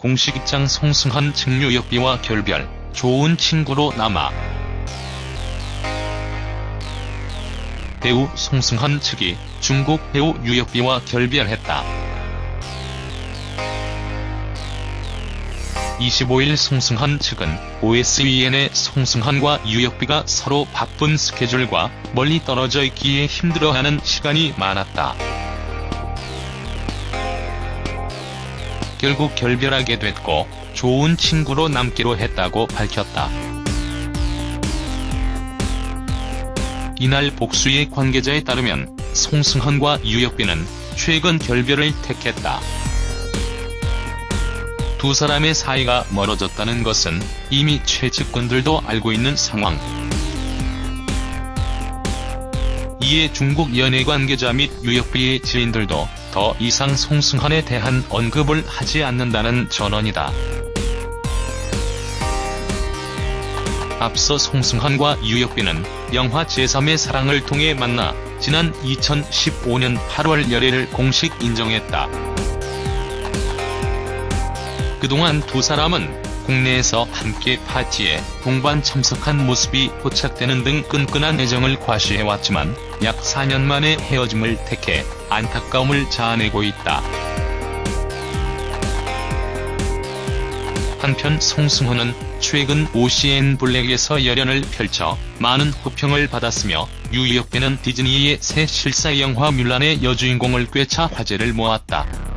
공식 입장 송승헌 측 유혁비와 결별, 좋은 친구로 남아. 배우 송승헌 측이 중국 배우 유혁비와 결별했다. 25일 송승헌 측은 OSEN의 송승헌과 유혁비가 서로 바쁜 스케줄과 멀리 떨어져 있기에 힘들어하는 시간이 많았다. 결국 결별하게 됐고 좋은 친구로 남기로 했다고 밝혔다. 이날 복수의 관계자에 따르면 송승헌과 유혁비는 최근 결별을 택했다. 두 사람의 사이가 멀어졌다는 것은 이미 최측근들도 알고 있는 상황. 이에 중국 연예 관계자 및 유혁비의 지인들도 더 이상 송승헌에 대한 언급을 하지 않는다는 전언이다. 앞서 송승헌과 유혁비는 영화 제3의 사랑을 통해 만나 지난 2015년 8월 열애를 공식 인정했다. 그동안 두 사람은 국내에서 함께 파티에 동반 참석한 모습이 포착되는 등 끈끈한 애정을 과시해왔지만 약 4년 만에 헤어짐을 택해 안타까움을 자아내고 있다. 한편 송승헌은 최근 OCN 블랙에서 열연을 펼쳐 많은 호평을 받았으며 유혁배는 디즈니의 새 실사 영화 뮬란의 여주인공을 꿰차 화제를 모았다.